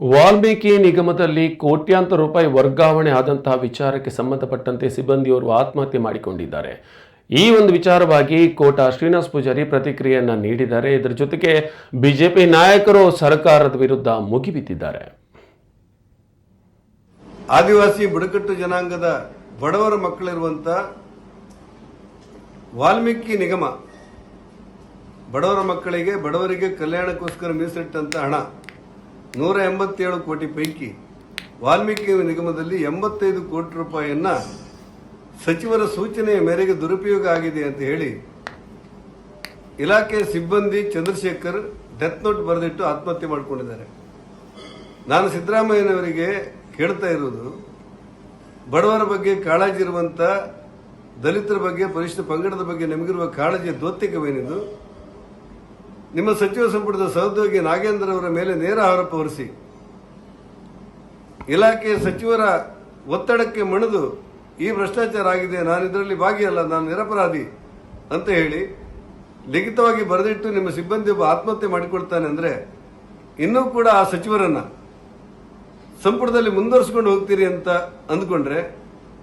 ವಾಲ್ಮೀಕಿ ನಿಗಮದಲ್ಲಿ ಕೋಟ್ಯಾಂತರ ರೂಪಾಯಿ ವರ್ಗಾವಣೆ ಆದಂತಹ ವಿಚಾರಕ್ಕೆ ಸಂಬಂಧಪಟ್ಟಂತೆ ಸಿಬ್ಬಂದಿಯವರು ಆತ್ಮಹತ್ಯೆ ಮಾಡಿಕೊಂಡಿದ್ದಾರೆ. ಈ ಒಂದು ವಿಚಾರವಾಗಿ ಕೋಟ ಶ್ರೀನಿವಾಸ್ ಪೂಜಾರಿ ಪ್ರತಿಕ್ರಿಯೆಯನ್ನ ನೀಡಿದ್ದಾರೆ. ಇದರ ಜೊತೆಗೆ ಬಿಜೆಪಿ ನಾಯಕರು ಸರ್ಕಾರದ ವಿರುದ್ಧ ಮುಗಿಬಿದ್ದಿದ್ದಾರೆ. ಆದಿವಾಸಿ ಬುಡಕಟ್ಟು ಜನಾಂಗದ ಬಡವರ ಮಕ್ಕಳಿರುವಂತ ವಾಲ್ಮೀಕಿ ನಿಗಮ ಬಡವರ ಮಕ್ಕಳಿಗೆ ಬಡವರಿಗೆ ಕಲ್ಯಾಣಕ್ಕೋಸ್ಕರ ಮೀಸಲಿಟ್ಟಂತ ಹಣ ನೂರ ಎಂಬತ್ತೇಳು ಕೋಟಿ ಪೈಕಿ ವಾಲ್ಮೀಕಿ ನಿಗಮದಲ್ಲಿ ಎಂಬತ್ತೈದು ಕೋಟಿ ರೂಪಾಯಿಯನ್ನ ಸಚಿವರ ಸೂಚನೆಯ ಮೇರೆಗೆ ದುರುಪಯೋಗ ಆಗಿದೆ ಅಂತ ಹೇಳಿ ಇಲಾಖೆ ಸಿಬ್ಬಂದಿ ಚಂದ್ರಶೇಖರ್ ಡೆತ್ ನೋಟ್ ಬರೆದಿಟ್ಟು ಆತ್ಮಹತ್ಯೆ ಮಾಡಿಕೊಂಡಿದ್ದಾರೆ. ನಾನು ಸಿದ್ದರಾಮಯ್ಯನವರಿಗೆ ಕೇಳ್ತಾ ಇರೋದು, ಬಡವರ ಬಗ್ಗೆ ಕಾಳಜಿ ಇರುವಂತ, ದಲಿತರ ಬಗ್ಗೆ, ಪರಿಶಿಷ್ಟ ಪಂಗಡದ ಬಗ್ಗೆ ನಮಗಿರುವ ಕಾಳಜಿಯ ದೋತ್ತಿಕವೇನಿದು ನಿಮ್ಮ ಸಚಿವ ಸಂಪುಟದ ಸಹೋದ್ಯೋಗಿ ನಾಗೇಂದ್ರ ಅವರ ಮೇಲೆ ನೇರ ಆರೋಪ ಹೊರಿಸಿ, ಇಲಾಖೆಯ ಸಚಿವರ ಒತ್ತಡಕ್ಕೆ ಮಣಿದು ಈ ಭ್ರಷ್ಟಾಚಾರ ಆಗಿದೆ, ನಾನು ಇದರಲ್ಲಿ ಭಾಗಿಯಲ್ಲ, ನಾನು ನಿರಪರಾಧಿ ಅಂತ ಹೇಳಿ ಲಿಖಿತವಾಗಿ ಬರೆದಿಟ್ಟು ನಿಮ್ಮ ಸಿಬ್ಬಂದಿ ಒಬ್ಬ ಆತ್ಮಹತ್ಯೆ ಮಾಡಿಕೊಳ್ತಾನೆ ಅಂದ್ರೆ ಇನ್ನೂ ಕೂಡ ಆ ಸಚಿವರನ್ನ ಸಂಪುಟದಲ್ಲಿ ಮುಂದುವರಿಸಿಕೊಂಡು ಹೋಗ್ತೀರಿ ಅಂತ ಅಂದ್ಕೊಂಡ್ರೆ